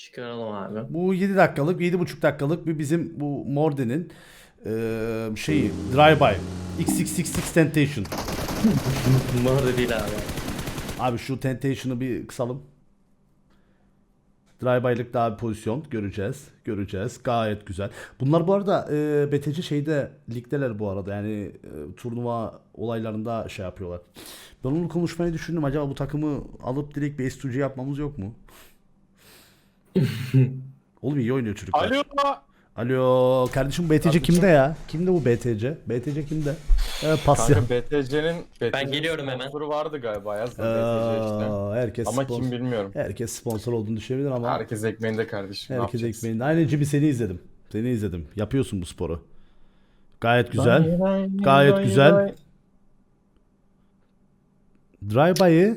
Çıkaralım abi. Bu 7 dakikalık, 7,5 dakikalık bir bizim bu Morden'in eee şeyi Drive-By XXXX Temptation. Da değil abi. Abi şu Temptation'ı bir kısalım. Drive-by'lık daha bir pozisyon göreceğiz. Göreceğiz. Gayet güzel. Bunlar bu arada e, BTC şeyde ligdeler bu arada. Yani e, turnuva olaylarında şey yapıyorlar. Ben onu konuşmayı düşündüm. Acaba bu takımı alıp direkt bir S2G yapmamız yok mu? Oğlum iyi oynuyor çocuklar. Alo. Alo kardeşim BTC Kardeşim. kimde ya? Kimde bu BTC? BTC kimde? Evet, pas ya. Kanka BTC'nin Ben geliyorum hemen. sponsoru vardı galiba yazdı BTC işte. Aa, herkes Ama sponsor. kim bilmiyorum. Herkes sponsor olduğunu düşünebilir ama Herkes ekmeğinde kardeşim. ne herkes yapacaksın? ekmeğinde. Aynen Cibi seni izledim. Seni izledim. Yapıyorsun bu sporu. Gayet güzel. Gayet güzel. Drive-by'ı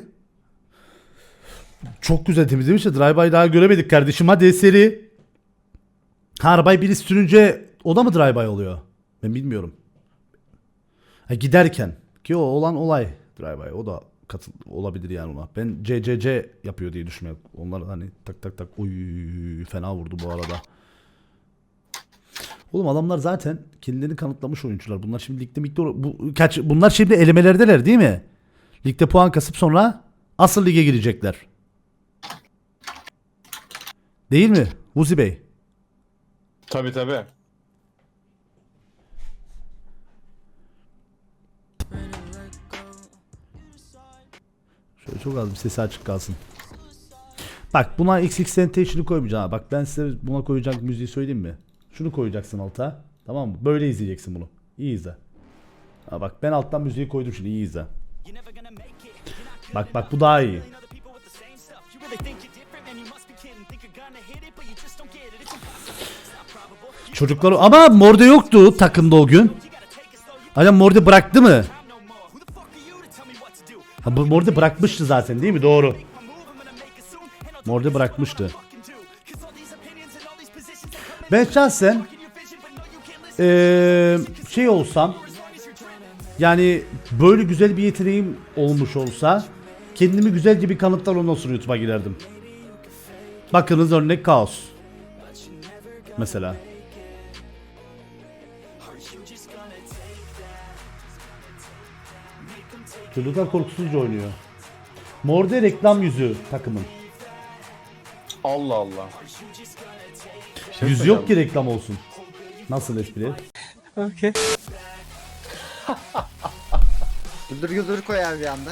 çok güzel temizlemiş de Drive-by daha göremedik kardeşim. Hadi seri. Ha, arabayı biri sürünce o da mı Drive-by oluyor? Ben bilmiyorum. Ha, giderken ki o olan olay Drive-by o da katıl olabilir yani ona. Ben CCC yapıyor diye düşünüyorum. Onlar hani tak tak tak uy fena vurdu bu arada. Oğlum adamlar zaten kendilerini kanıtlamış oyuncular. Bunlar şimdi ligde mikte bu kaç bunlar şimdi elemelerdeler değil mi? Ligde puan kasıp sonra asıl lige girecekler. Değil mi? Vuzi Bey. Tabi tabi. Şöyle çok az bir sesi açık kalsın. Bak buna XX Tentation'ı koymayacağım. Bak ben size buna koyacak müziği söyleyeyim mi? Şunu koyacaksın alta. Tamam mı? Böyle izleyeceksin bunu. İyi izle. Ha bak ben alttan müziği koydum şimdi iyi izle. Bak bak bu daha iyi. Çocukları ama Morde yoktu takımda o gün. Acaba Morde bıraktı mı? Ha Morde bırakmıştı zaten değil mi? Doğru. Morde bırakmıştı. Ben şahsen eee şey olsam yani böyle güzel bir yeteneğim olmuş olsa kendimi güzelce bir kanıtlar ondan sonra YouTube'a girerdim. Bakınız örnek kaos. Mesela. Çocuklar korkusuzca oynuyor. Morde reklam yüzü takımın. Allah Allah. Şey Yüz yok ki reklam olsun. Nasıl espri? Güldür güldür koyar bir anda.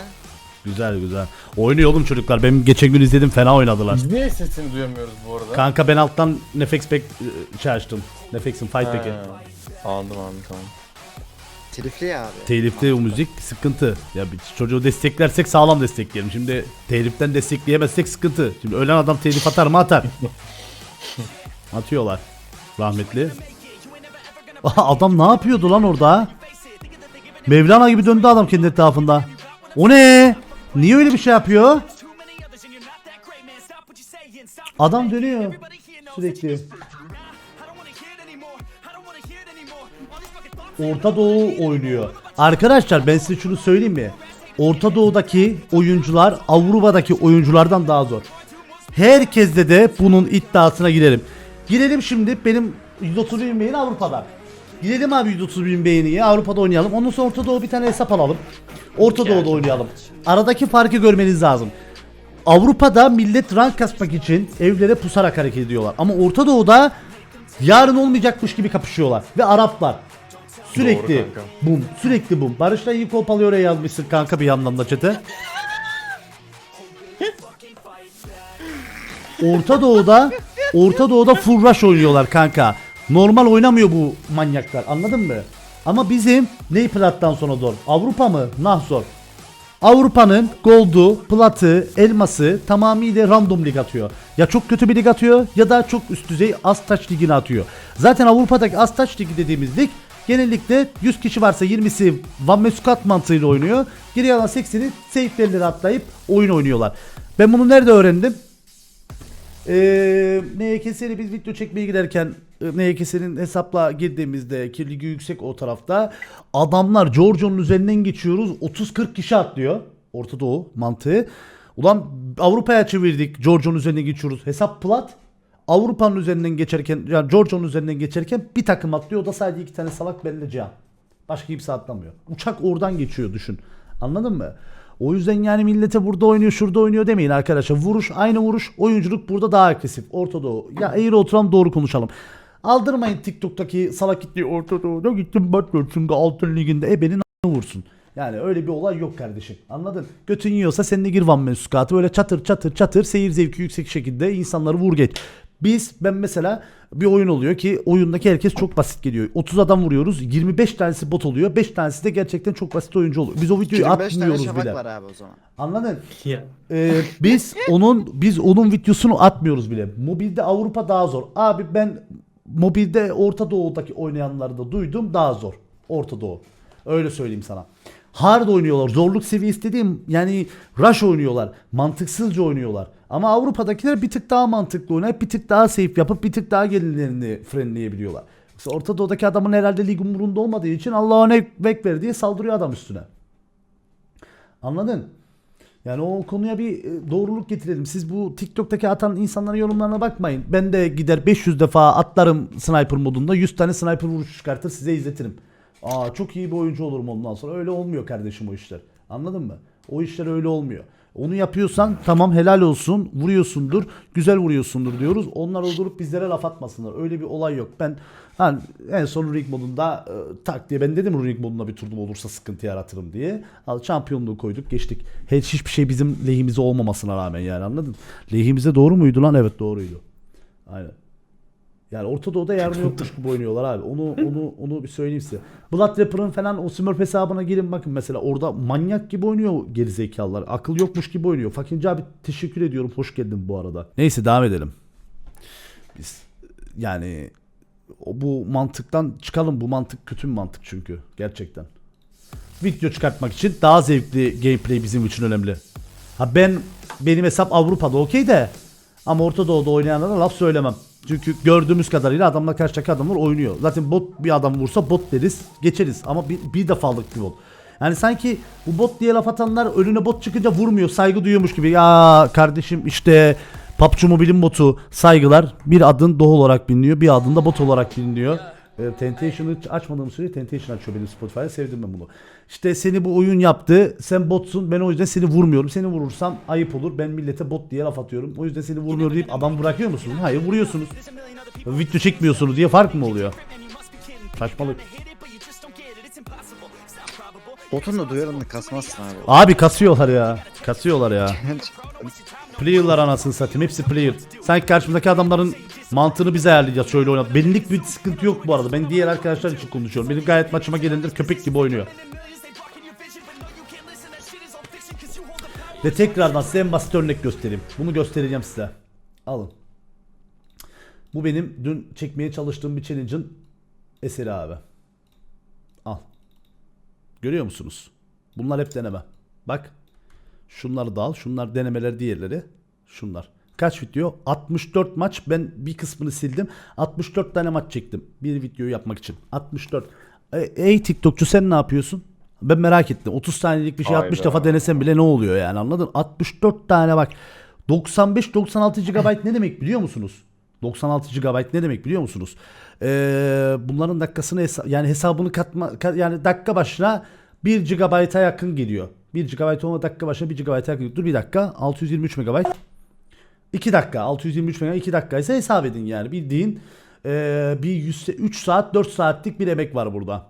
Güzel güzel. Oynuyor oğlum çocuklar. Ben geçen gün izledim fena oynadılar. Biz niye sesini duyamıyoruz bu arada? Kanka ben alttan Nefex Pack e, şey açtım. Nefex'in Fight. Pack'i. Anladım anladım tamam. Telifli ya abi. Telifte o müzik sıkıntı. Ya bir çocuğu desteklersek sağlam destekleyelim. Şimdi teliften destekleyemezsek sıkıntı. Şimdi ölen adam telif atar mı atar. Atıyorlar. Rahmetli. Adam ne yapıyordu lan orada? Mevlana gibi döndü adam kendi etrafında. O ne? Niye öyle bir şey yapıyor? Adam dönüyor sürekli. Orta Doğu oynuyor. Arkadaşlar ben size şunu söyleyeyim mi? Orta Doğu'daki oyuncular Avrupa'daki oyunculardan daha zor. Herkeste de bunun iddiasına girelim. Girelim şimdi benim 130 bin beğeni Avrupa'da. Gidelim abi 130 bin beğeniye Avrupa'da oynayalım. Ondan sonra Orta Doğu bir tane hesap alalım. Orta Doğu'da oynayalım. Aradaki farkı görmeniz lazım. Avrupa'da millet rank kasmak için evlere pusarak hareket ediyorlar. Ama Orta Doğu'da yarın olmayacakmış gibi kapışıyorlar. Ve Araplar. Sürekli Doğru kanka. bum, sürekli bum. Barış'la iyi kolpalıyor oraya yazmışsın kanka bir yandan da çete. Orta Doğu'da Orta Doğu'da rush oynuyorlar kanka. Normal oynamıyor bu manyaklar anladın mı? Ama bizim ney plattan sonra zor? Avrupa mı? Nah zor. Avrupa'nın gold'u, platı, elması tamamıyla random lig atıyor. Ya çok kötü bir lig atıyor ya da çok üst düzey az taç ligine atıyor. Zaten Avrupa'daki az taç ligi dediğimiz lig genellikle 100 kişi varsa 20'si Van Meskat mantığıyla oynuyor. Geri kalan 80'i safe'lerleri atlayıp oyun oynuyorlar. Ben bunu nerede öğrendim? Ee, NYKS'li biz video çekmeye giderken e, NYKS'nin hesapla girdiğimizde ki yüksek o tarafta adamlar Giorgio'nun üzerinden geçiyoruz 30-40 kişi atlıyor Orta Doğu mantığı. Ulan Avrupa'ya çevirdik Giorgio'nun üzerinden geçiyoruz hesap plat Avrupa'nın üzerinden geçerken yani Georgia'nın üzerinden geçerken bir takım atlıyor. O da sadece iki tane salak belli Cihan. Başka kimse atlamıyor. Uçak oradan geçiyor düşün. Anladın mı? O yüzden yani millete burada oynuyor şurada oynuyor demeyin arkadaşlar. Vuruş aynı vuruş. Oyunculuk burada daha agresif. Orta Doğu. Ya eğri oturalım doğru konuşalım. Aldırmayın TikTok'taki salak gitti Orta Doğu'da gittim Batman çünkü altın liginde ebenin a**ını vursun. Yani öyle bir olay yok kardeşim. Anladın? Götün yiyorsa sen de gir Van Mensuskatı. Böyle çatır çatır çatır seyir zevki yüksek şekilde insanları vur geç. Biz ben mesela bir oyun oluyor ki oyundaki herkes çok basit geliyor. 30 adam vuruyoruz. 25 tanesi bot oluyor. 5 tanesi de gerçekten çok basit oyuncu oluyor. Biz o videoyu 25 tane atmıyoruz şafak bile. var abi o zaman. Anladın? Ya. Ee, biz onun biz onun videosunu atmıyoruz bile. Mobilde Avrupa daha zor. Abi ben mobilde Orta Doğu'daki oynayanları da duydum daha zor. Orta Doğu. Öyle söyleyeyim sana. Hard oynuyorlar. Zorluk seviyesi dediğim yani rush oynuyorlar. Mantıksızca oynuyorlar. Ama Avrupa'dakiler bir tık daha mantıklı oynayıp bir tık daha safe yapıp bir tık daha gelinlerini frenleyebiliyorlar. Yoksa Orta Doğu'daki adamın herhalde lig umurunda olmadığı için Allah'a ver diye saldırıyor adam üstüne. Anladın? Yani o konuya bir e, doğruluk getirelim. Siz bu TikTok'taki atan insanların yorumlarına bakmayın. Ben de gider 500 defa atlarım sniper modunda 100 tane sniper vuruşu çıkartır size izletirim. Aa çok iyi bir oyuncu olurum ondan sonra. Öyle olmuyor kardeşim o işler. Anladın mı? O işler öyle olmuyor. Onu yapıyorsan tamam helal olsun. Vuruyorsundur. Güzel vuruyorsundur diyoruz. Onlar oldurup bizlere laf atmasınlar. Öyle bir olay yok. Ben hani en son ring modunda e, tak diye ben dedim ring modunda bir turnuva olursa sıkıntı yaratırım diye. Al şampiyonluğu koyduk geçtik. Hiç hiçbir şey bizim lehimize olmamasına rağmen yani anladın? Lehimize doğru muydu lan? Evet doğruydu. Aynen. Yani Orta Doğu'da yardım yokmuş gibi oynuyorlar abi. Onu onu onu bir söyleyeyim size. Blood Rapper'ın falan o Smurf hesabına girin bakın mesela orada manyak gibi oynuyor gerizekalılar. Akıl yokmuş gibi oynuyor. Fakinci abi teşekkür ediyorum. Hoş geldin bu arada. Neyse devam edelim. Biz yani bu mantıktan çıkalım. Bu mantık kötü bir mantık çünkü gerçekten. Video çıkartmak için daha zevkli gameplay bizim için önemli. Ha ben benim hesap Avrupa'da okey de ama Orta Doğu'da oynayanlara laf söylemem. Çünkü gördüğümüz kadarıyla adamla karşıdaki adamlar oynuyor. Zaten bot bir adam vursa bot deriz geçeriz ama bir, bir defalık bir bot. Yani sanki bu bot diye laf atanlar önüne bot çıkınca vurmuyor saygı duyuyormuş gibi. Ya kardeşim işte PUBG Mobile'in botu saygılar bir adın doğu olarak biliniyor bir adın da bot olarak biliniyor. E, Temptation'ı açmadığım sürece Temptation açıyor benim Spotify'da sevdim ben bunu. İşte seni bu oyun yaptı sen botsun ben o yüzden seni vurmuyorum. Seni vurursam ayıp olur ben millete bot diye laf atıyorum. O yüzden seni vurmuyor deyip adam bırakıyor musunuz? Hayır vuruyorsunuz. Video çekmiyorsunuz diye fark mı oluyor? Saçmalık. Botun da duyarını kasmazsın abi. Abi kasıyorlar ya. Kasıyorlar ya. Player'lar anasını satayım. Hepsi player. Sanki karşımızdaki adamların mantığını biz ayarlayacağız şöyle oynat. Benlik bir sıkıntı yok bu arada. Ben diğer arkadaşlar için konuşuyorum. Benim gayet maçıma gelenler köpek gibi oynuyor. Ve tekrardan size en basit örnek göstereyim. Bunu göstereceğim size. Alın. Bu benim dün çekmeye çalıştığım bir challenge'ın eseri abi. Al. Görüyor musunuz? Bunlar hep deneme. Bak. Şunları da al. Şunlar denemeler diğerleri. Şunlar. Kaç video? 64 maç. Ben bir kısmını sildim. 64 tane maç çektim. Bir videoyu yapmak için. 64. E, ey TikTokçu sen ne yapıyorsun? Ben merak ettim. 30 saniyelik bir şey 60 Hayda. defa denesem bile ne oluyor yani anladın? 64 tane bak. 95-96 GB ne demek biliyor musunuz? 96 GB ne demek biliyor musunuz? Ee, bunların dakikasını hesa- yani hesabını katma ka- yani dakika başına 1 GB'a yakın geliyor. 1 GB olma dakika başına 1 GB'a yakın. Dur bir dakika 623 MB. 2 dakika 623 MB 2 dakika ise hesap edin yani bildiğin ee, bir 100, 3 saat 4 saatlik bir emek var burada.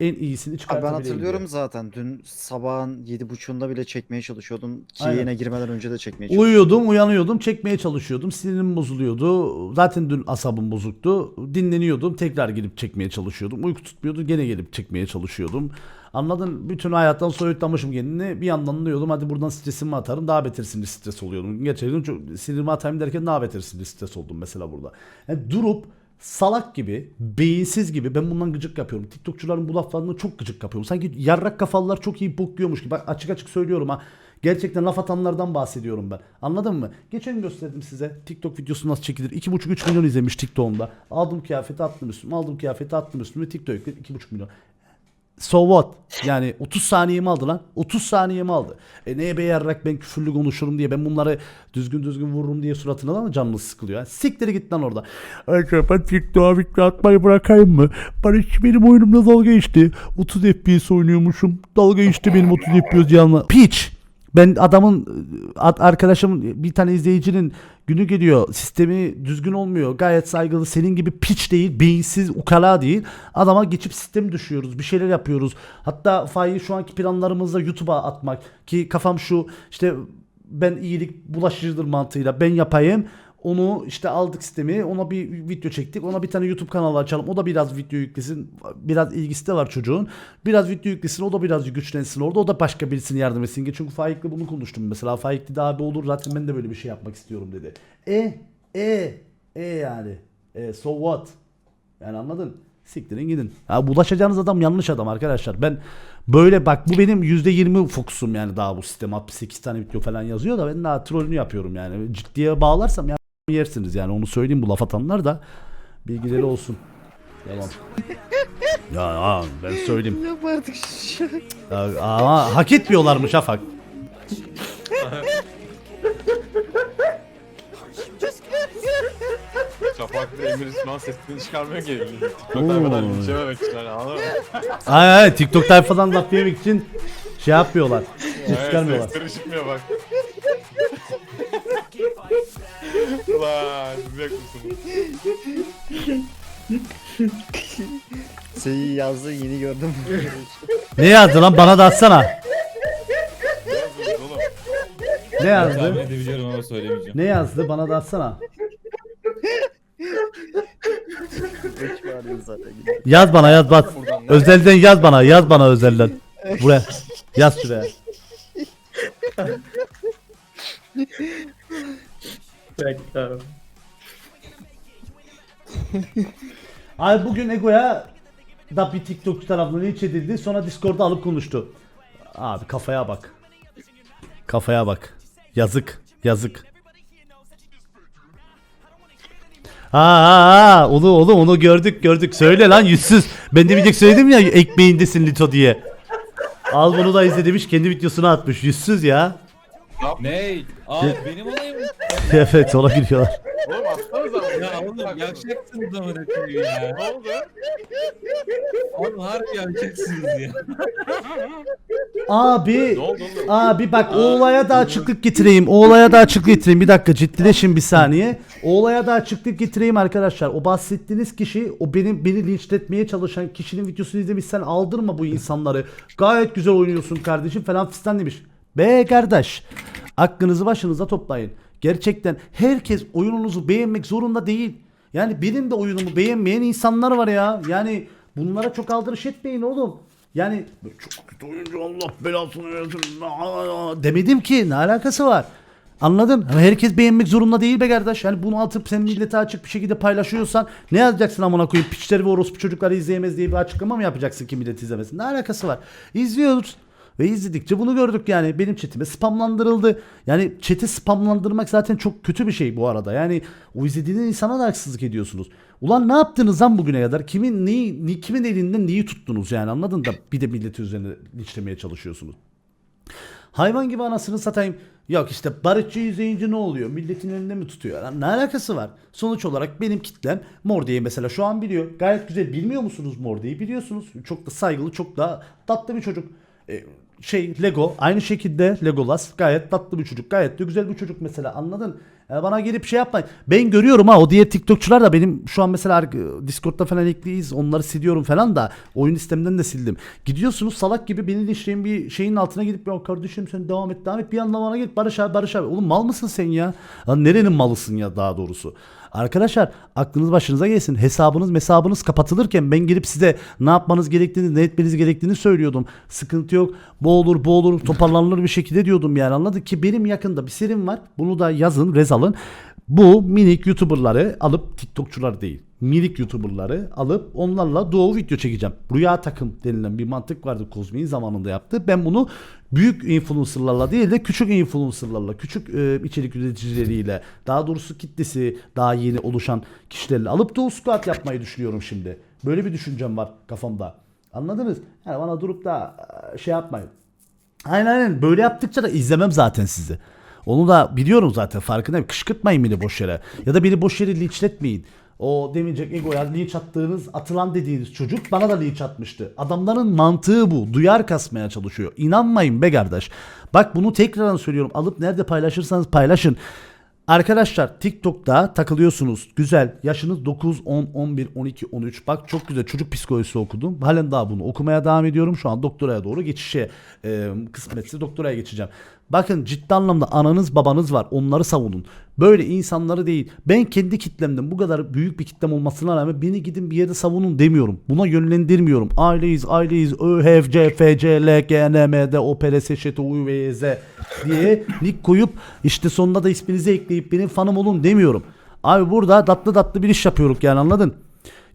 En iyisini Abi ben hatırlıyorum diye. zaten dün sabahın 7.30'unda bile çekmeye çalışıyordum. Ki Aynen. yayına girmeden önce de çekmeye çalışıyordum. Uyuyordum, uyanıyordum, çekmeye çalışıyordum. Sinirim bozuluyordu. Zaten dün asabım bozuktu. Dinleniyordum, tekrar gelip çekmeye çalışıyordum. Uyku tutmuyordu, gene gelip çekmeye çalışıyordum. Anladın? Bütün hayattan soyutlamışım kendini. Bir yandan diyordum hadi buradan stresimi atarım. Daha beter sinir stres oluyordum. Gerçekten çok sinirimi atayım derken daha beter sinir stres oldum mesela burada. Yani durup salak gibi, beyinsiz gibi ben bundan gıcık yapıyorum. TikTokçuların bu laflarını çok gıcık yapıyorum. Sanki yarrak kafalılar çok iyi bok yiyormuş gibi. Bak açık açık söylüyorum ha. Gerçekten laf atanlardan bahsediyorum ben. Anladın mı? Geçen gösterdim size. TikTok videosu nasıl çekilir. 2,5-3 milyon izlemiş TikTok'umda. Aldım kıyafeti attım üstüme. Aldım kıyafeti attım üstüme. TikTok yükledim 2,5 milyon. So what? Yani 30 saniyemi aldı lan. 30 saniyemi aldı. E neye beğenerek ben küfürlü konuşurum diye ben bunları düzgün düzgün vururum diye suratına da mı canınız sıkılıyor? Yani siktir git lan orada. Acaba TikTok'a video atmayı bırakayım mı? Barış benim oyunumda dalga geçti. 30 FPS oynuyormuşum. Dalga geçti benim 30 FPS yanına. Piç. Ben adamın ad- arkadaşımın bir tane izleyicinin günü geliyor. Sistemi düzgün olmuyor. Gayet saygılı. Senin gibi piç değil, beyinsiz, ukala değil. Adama geçip sistemi düşüyoruz. Bir şeyler yapıyoruz. Hatta Fahi şu anki planlarımızda YouTube'a atmak ki kafam şu işte ben iyilik bulaşıcıdır mantığıyla ben yapayım. Onu işte aldık sistemi ona bir video çektik ona bir tane YouTube kanalı açalım o da biraz video yüklesin biraz ilgisi de var çocuğun. Biraz video yüklesin o da biraz güçlensin orada o da başka birisine yardım etsin çünkü Faik'le bunu konuştum mesela Faik dedi abi olur zaten ben de böyle bir şey yapmak istiyorum dedi. E e e yani. E, so what? Yani anladın? Siktirin gidin. Ya bulaşacağınız adam yanlış adam arkadaşlar. Ben böyle bak bu benim %20 fokusum yani daha bu sistem. 68 tane video falan yazıyor da ben daha trollünü yapıyorum yani. Ciddiye bağlarsam ya yersiniz yani onu söyleyeyim bu laf atanlar da bilgileri olsun. Devam. ya, ya ben söyleyeyim. Yapma artık şu. Ya, ama hak etmiyorlarmış Şafak. Şafaklı Emir İsmail sesini çıkarmıyor ki. TikTok'tan kadar için hani anladın mı? Ay ay TikTok tayfadan laf yemek için şey yapmıyorlar. Ses Evet, çıkarmıyorlar. sesleri çıkmıyor bak. Ulan siz haklısınız. Seyi yazdı yeni gördüm. Ne yazdı lan bana da atsana. Ne Tahmin yazdı? edebiliyorum ama söylemeyeceğim. Ne yazdı bana da atsana. Zaten. Yaz bana yaz bak. Özelden yaz bana yaz bana özelden. Buraya. Yaz şuraya. Abi. Abi bugün Ego'ya da bir TikTok tarafından linç edildi. Sonra Discord'da alıp konuştu. Abi kafaya bak. Kafaya bak. Yazık. Yazık. Ha ha ha onu onu onu gördük gördük. Söyle lan yüzsüz. Ben de bir tek söyledim ya ekmeğindesin Lito diye. Al bunu da izle demiş kendi videosuna atmış. Yüzsüz ya. Ne? Aa benim olayım. evet ona giriyorlar. Oğlum atsanıza. Ya oğlum yavşaksınız ama ne koyayım ya. Ne oldu? Oğlum harbi yavşaksınız ya. Abi Ne oldu oğlum? Abi bak o olaya da açıklık getireyim. O olaya da açıklık getireyim. Bir dakika ciddileşin bir saniye. O olaya da açıklık getireyim arkadaşlar. O bahsettiğiniz kişi o benim beni linçletmeye çalışan kişinin videosunu izlemişsen aldırma bu insanları. Gayet güzel oynuyorsun kardeşim falan fistan demiş. Be kardeş. Aklınızı başınıza toplayın. Gerçekten herkes oyununuzu beğenmek zorunda değil. Yani benim de oyunumu beğenmeyen insanlar var ya. Yani bunlara çok aldırış etmeyin oğlum. Yani çok kötü oyuncu Allah belasını versin demedim ki ne alakası var? Anladın? Herkes beğenmek zorunda değil be kardeş. Yani bunu atıp sen millete açık bir şekilde paylaşıyorsan ne yazacaksın amına koyayım? Piçleri ve orospu çocukları izleyemez diye bir açıklama mı yapacaksın ki millet izlemesin? Ne alakası var? İzliyoruz. Ve izledikçe bunu gördük yani. Benim chatime spamlandırıldı. Yani chat'i spamlandırmak zaten çok kötü bir şey bu arada. Yani o izlediğiniz insana da haksızlık ediyorsunuz. Ulan ne yaptınız lan bugüne kadar? Kimin neyi, ni- kimin elinden neyi tuttunuz yani anladın da bir de milleti üzerine linçlemeye çalışıyorsunuz. Hayvan gibi anasını satayım. Yok işte barışçı izleyince ne oluyor? Milletin elinde mi tutuyor? Lan ne alakası var? Sonuç olarak benim kitlem Mordi'yi mesela şu an biliyor. Gayet güzel. Bilmiyor musunuz Mordi'yi? Biliyorsunuz. Çok da saygılı, çok da tatlı bir çocuk. Ee, şey Lego aynı şekilde Legolas gayet tatlı bir çocuk. Gayet de güzel bir çocuk mesela anladın? Yani bana gelip şey yapmayın. Ben görüyorum ha o diğer TikTokçular da benim şu an mesela Discord'da falan ekliyiz. Onları siliyorum falan da oyun sisteminden de sildim. Gidiyorsunuz salak gibi beni linçleyen bir şeyin altına gidip ya kardeşim sen devam et devam et bir anda bana git Barış abi Barış abi. Oğlum mal mısın sen ya? Lan nerenin malısın ya daha doğrusu? Arkadaşlar aklınız başınıza gelsin. Hesabınız mesabınız kapatılırken ben gelip size ne yapmanız gerektiğini, ne etmeniz gerektiğini söylüyordum. Sıkıntı yok. Bu olur, bu olur, toparlanılır bir şekilde diyordum yani anladın ki benim yakında bir serim var. Bunu da yazın, rez alın. Bu minik YouTuber'ları alıp TikTokçular değil. Minik YouTuber'ları alıp onlarla doğu video çekeceğim. Rüya takım denilen bir mantık vardı Kozmi'nin zamanında yaptı. Ben bunu büyük influencerlarla değil de küçük influencerlarla, küçük e, içerik üreticileriyle, daha doğrusu kitlesi daha yeni oluşan kişilerle alıp doğu squat yapmayı düşünüyorum şimdi. Böyle bir düşüncem var kafamda. Anladınız? Yani bana durup da e, şey yapmayın. Aynen aynen böyle yaptıkça da izlemem zaten sizi. Onu da biliyorum zaten farkındayım. Kışkırtmayın beni boş yere. Ya da beni boş yere linçletmeyin. O demeyecek egoya linç attığınız atılan dediğiniz çocuk bana da linç atmıştı. Adamların mantığı bu. Duyar kasmaya çalışıyor. İnanmayın be kardeş. Bak bunu tekrardan söylüyorum. Alıp nerede paylaşırsanız paylaşın. Arkadaşlar TikTok'ta takılıyorsunuz. Güzel. Yaşınız 9, 10, 11, 12, 13. Bak çok güzel çocuk psikolojisi okudum. Halen daha bunu okumaya devam ediyorum. Şu an doktoraya doğru geçişe e, kısmetse doktoraya geçeceğim. Bakın ciddi anlamda ananız babanız var. Onları savunun. Böyle insanları değil. Ben kendi kitlemden bu kadar büyük bir kitlem olmasına rağmen beni gidin bir yerde savunun demiyorum. Buna yönlendirmiyorum. Aileyiz, aileyiz, ÖHF, CF, CL, GNMD, OPRS, ŞT, UVZ diye nick koyup işte sonuna da isminizi ekleyip benim fanım olun demiyorum. Abi burada tatlı tatlı bir iş yapıyoruz yani anladın?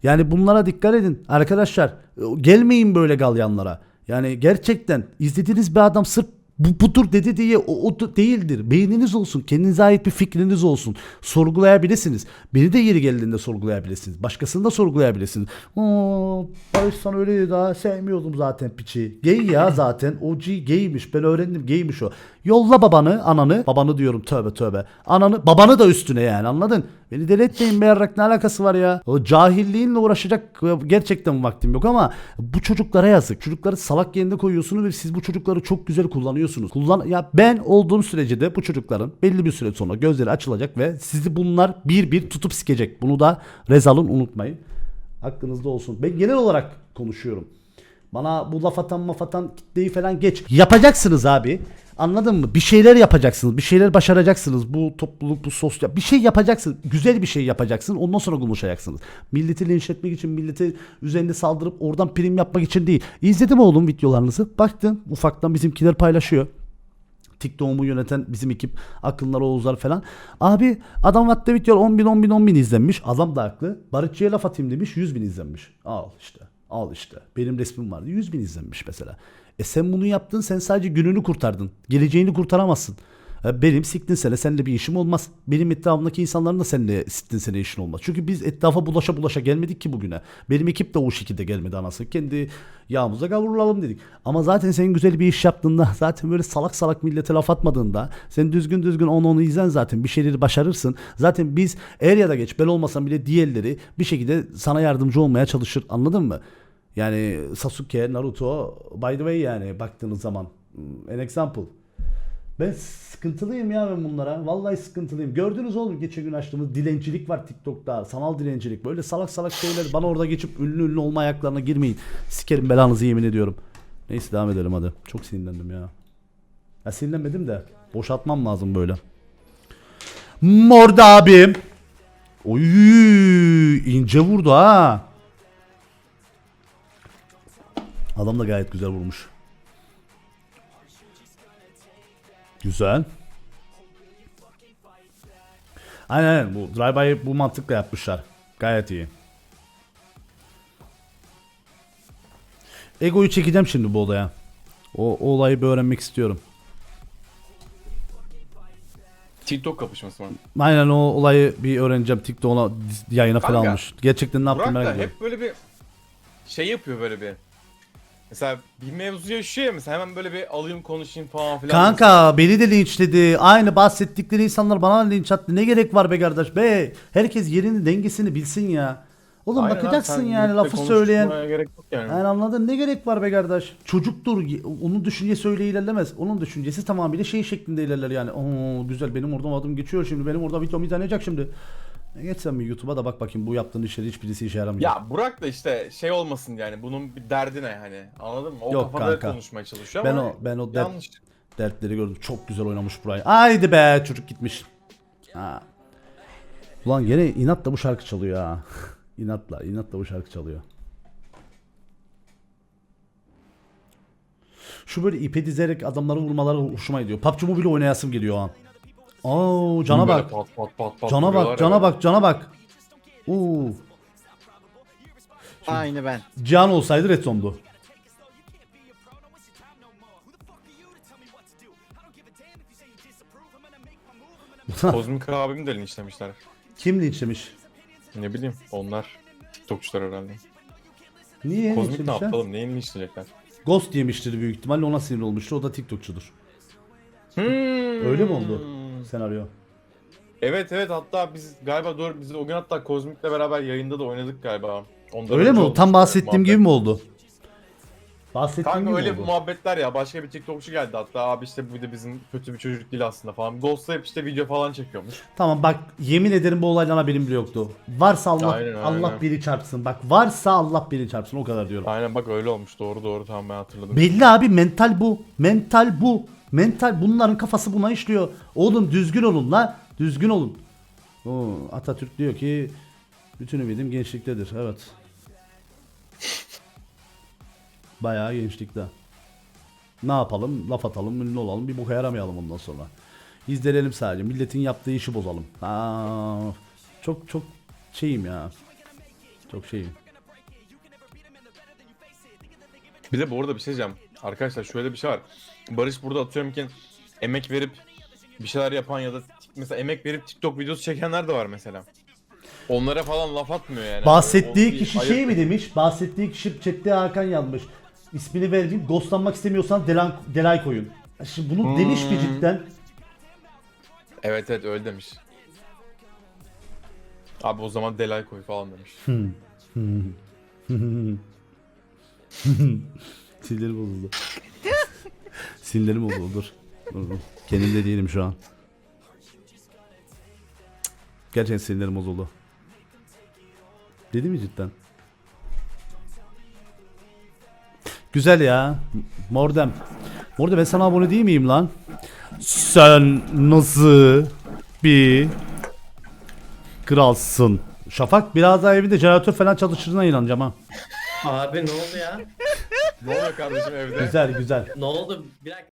Yani bunlara dikkat edin arkadaşlar. Gelmeyin böyle galyanlara. Yani gerçekten izlediğiniz bir adam sırf bu budur dedi diye o, o değildir. Beyniniz olsun. Kendinize ait bir fikriniz olsun. Sorgulayabilirsiniz. Beni de yeri geldiğinde sorgulayabilirsiniz. Başkasını da sorgulayabilirsiniz. Oo, Barış sana öyle dedi ha. Sevmiyordum zaten piçi. Gay ya zaten. OG gaymiş. Ben öğrendim gaymiş o. Yolla babanı, ananı. Babanı diyorum tövbe tövbe. Ananı, babanı da üstüne yani anladın? Beni deli etmeyin be yarrak ne alakası var ya? O cahilliğinle uğraşacak gerçekten vaktim yok ama bu çocuklara yazık. Çocukları salak yerine koyuyorsunuz ve siz bu çocukları çok güzel kullanıyorsunuz. Kullan ya ben olduğum sürece de bu çocukların belli bir süre sonra gözleri açılacak ve sizi bunlar bir bir tutup sikecek. Bunu da rez alın unutmayın. Aklınızda olsun. Ben genel olarak konuşuyorum. Bana bu laf atan maf atan kitleyi falan geç. Yapacaksınız abi. Anladın mı? Bir şeyler yapacaksınız. Bir şeyler başaracaksınız. Bu topluluk, bu sosyal. Bir şey yapacaksınız. Güzel bir şey yapacaksınız. Ondan sonra konuşacaksınız. Milleti linç etmek için, milleti üzerine saldırıp oradan prim yapmak için değil. İzledim oğlum videolarınızı. Baktım. Ufaktan bizimkiler paylaşıyor. TikTok'umu yöneten bizim ekip Akınlar Oğuzlar falan. Abi adam attı video 10 bin 10 bin 10 bin izlenmiş. Adam da haklı. Barışçı'ya laf atayım demiş 100 bin izlenmiş. Al işte. Al işte. Benim resmim vardı 100 bin izlenmiş mesela. E sen bunu yaptın sen sadece gününü kurtardın. Geleceğini kurtaramazsın. E Benim siktin sene seninle bir işim olmaz. Benim etrafımdaki insanların da seninle siktin sene işin olmaz. Çünkü biz etrafa bulaşa bulaşa gelmedik ki bugüne. Benim ekip de o şekilde gelmedi anası. Kendi yağımıza kavrulalım dedik. Ama zaten senin güzel bir iş yaptığında zaten böyle salak salak millete laf atmadığında sen düzgün düzgün onu onu izlen zaten bir şeyleri başarırsın. Zaten biz er ya da geç ben olmasam bile diğerleri bir şekilde sana yardımcı olmaya çalışır anladın mı? Yani Sasuke, Naruto by the way yani baktığınız zaman Hmm, an example. Ben sıkıntılıyım ya ben bunlara. Vallahi sıkıntılıyım. Gördünüz oğlum geçen gün açtığımız dilencilik var TikTok'ta. Sanal dilencilik. Böyle salak salak şeyler bana orada geçip ünlü ünlü olma ayaklarına girmeyin. Sikerim belanızı yemin ediyorum. Neyse devam edelim hadi. Çok sinirlendim ya. Ya sinirlenmedim de boşaltmam lazım böyle. Morda abim. Oy ince vurdu ha. Adam da gayet güzel vurmuş. Güzel. Aynen aynen bu drive bu mantıkla yapmışlar. Gayet iyi. Ego'yu çekeceğim şimdi bu olaya. O, o olayı bir öğrenmek istiyorum. TikTok kapışması var. Aynen o olayı bir öğreneceğim. TikTok'a yayına falan Kanka, almış. Gerçekten ne yaptım merak ediyorum. hep böyle bir şey yapıyor böyle bir. Mesela bir mevzu yaşıyor ya mesela hemen böyle bir alayım konuşayım falan filan. Kanka beni de linçledi. Aynı bahsettikleri insanlar bana linç attı. Ne gerek var be kardeş be? Herkes yerini dengesini bilsin ya. Oğlum Aynen abi, bakacaksın sen yani birlikte lafı söyleyen. konuşmaya Gerek yok yani. Yani anladın ne gerek var be kardeş? Çocuktur. Onun düşüncesi öyle ilerlemez. Onun düşüncesi tamamıyla şey şeklinde ilerler yani. Oo güzel benim oradan adım geçiyor şimdi. Benim orada videom izlenecek şimdi. E, Geç sen bir YouTube'a da bak bakayım bu yaptığın işleri hiçbirisi işe yaramayacak. Ya Burak da işte şey olmasın yani bunun bir derdi ne hani anladın mı? O Yok kafada kanka. konuşmaya çalışıyor ben ama o ben o dert, yanlış. dertleri gördüm. Çok güzel oynamış burayı. Haydi be çocuk gitmiş. Ha. Ulan gene inatla bu şarkı çalıyor ha. inatla, inatla bu şarkı çalıyor. Şu böyle ipe dizerek adamları vurmaları hoşuma gidiyor. PUBG Mobile oynayasım geliyor o an. Oo cana bak. Pat pat pat pat Cana bak, cana bak, cana bak. Oo. Aynı ben. Can olsaydı Red Zone'du. Kozmik abimi de linçlemişler. Kim linçlemiş? Ne bileyim onlar TikTokçular herhalde. Niye? Kozmik ne Geçirmişler? yapalım? Neyini işleyecekler? Ghost yemiştir büyük ihtimalle ona sinir olmuştur. O da TikTokçudur. Hmm. Öyle mi oldu? Senaryo. Evet evet hatta biz galiba doğru biz o gün hatta Kozmik'le beraber yayında da oynadık galiba. Ondan Öyle mi oldu? Tam bahsettiğim muhabbet. gibi mi oldu? Bahsettiğim Kanka gibi öyle oldu. muhabbetler ya başka bir TikTokçu geldi hatta abi işte bu da bizim kötü bir çocuk değil aslında falan. Ghost'la hep işte video falan çekiyormuş. Tamam bak yemin ederim bu olaydan haberim bile yoktu. Varsa Allah Aynen, aynen. Allah biri çarpsın. Bak varsa Allah biri çarpsın o kadar diyorum. Aynen bak öyle olmuş doğru doğru tamam ben hatırladım. Belli abi mental bu. Mental bu. Mental bunların kafası buna işliyor. Oğlum düzgün olun la. Düzgün olun. Oo, Atatürk diyor ki bütün ümidim gençliktedir. Evet. Bayağı gençlikte. Ne yapalım? Laf atalım, ünlü olalım, bir boka yaramayalım ondan sonra. İzleyelim sadece. Milletin yaptığı işi bozalım. Aa, çok çok şeyim ya. Çok şeyim. Bir de bu arada bir şey diyeceğim. Arkadaşlar şöyle bir şey var. Barış burada atıyorum ki emek verip bir şeyler yapan ya da mesela emek verip TikTok videosu çekenler de var mesela. Onlara falan laf atmıyor yani. Bahsettiği O- o- kişi ayıp- şey mi demiş? Bahsettiği kişi chatte Hakan yazmış. İsmini vermeyeyim. Ghostlanmak istemiyorsan Delay, Delay koyun. Şimdi bunu Hmm. demiş mi cidden? Evet evet öyle demiş. Abi o zaman Delay koy falan demiş. Sinirlerim bozuldu. Sinirlerim bozuldu. Dur. Dur, dur. Kendimde değilim şu an. Gerçekten sinirlerim bozuldu. Dedi mi cidden? Güzel ya. Mordem. Mordem ben sana abone değil miyim lan? Sen nasıl bir kralsın? Şafak biraz daha evinde jeneratör falan çalıştığına inanacağım ha. Abi ne oldu ya? Ne oluyor kardeşim evde? Güzel güzel. Ne oldu? Bir dakika.